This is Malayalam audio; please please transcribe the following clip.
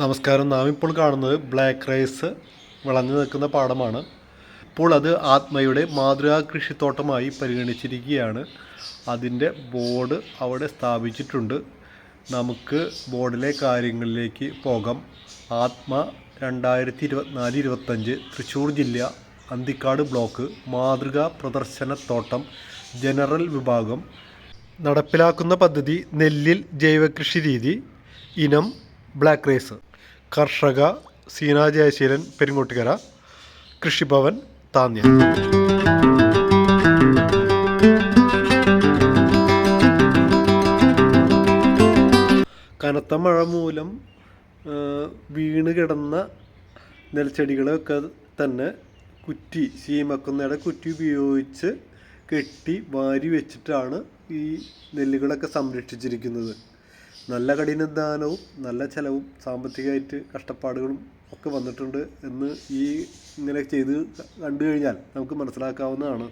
നമസ്കാരം. നാം ഇപ്പോൾ കാണുന്നത് ബ്ലാക്ക് റൈസ് വിളഞ്ഞു നിൽക്കുന്ന പാടമാണ്. ഇപ്പോൾ അത് ആത്മയുടെ മാതൃകാ കൃഷിത്തോട്ടമായി പരിഗണിച്ചിരിക്കുകയാണ്. അതിന്റെ ബോർഡ് അവിടെ സ്ഥാപിച്ചിട്ടുണ്ട്. നമുക്ക് ബോർഡിലെ കാര്യങ്ങളിലേക്ക് പോകാം. ആത്മ രണ്ടായിരത്തി ഇരുപത്തിനാല് ഇരുപത്തഞ്ച് തൃശ്ശൂർ ജില്ല അന്തിക്കാട് ബ്ലോക്ക് മാതൃകാ പ്രദർശനത്തോട്ടം ജനറൽ വിഭാഗം. നടപ്പിലാക്കുന്ന പദ്ധതി നെല്ലിൽ ജൈവകൃഷി രീതി ഇനം ബ്ലാക്ക് റൈസ്. കർഷക സീനാജയശീലൻ പെരുങ്ങോട്ടുകര. കൃഷിഭവൻ താന്യ കനത്ത മഴ മൂലം വീണ് കിടന്ന നെൽച്ചെടികളൊക്കെ തന്നെ കുറ്റി ശീമക്കുന്നയുടെ കുറ്റി ഉപയോഗിച്ച് കെട്ടി വാരി വെച്ചിട്ടാണ് ഈ നെല്ലുകളൊക്കെ സംരക്ഷിച്ചിരിക്കുന്നത്. നല്ല കഠിനാധ്വാനവും നല്ല ചിലവും സാമ്പത്തികമായിട്ട് കഷ്ടപ്പാടുകളും ഒക്കെ വന്നിട്ടുണ്ട് എന്ന് ഈ ഇങ്ങനെ ചെയ്ത് കണ്ടു കഴിഞ്ഞാൽ നമുക്ക് മനസ്സിലാക്കാവുന്നതാണ്.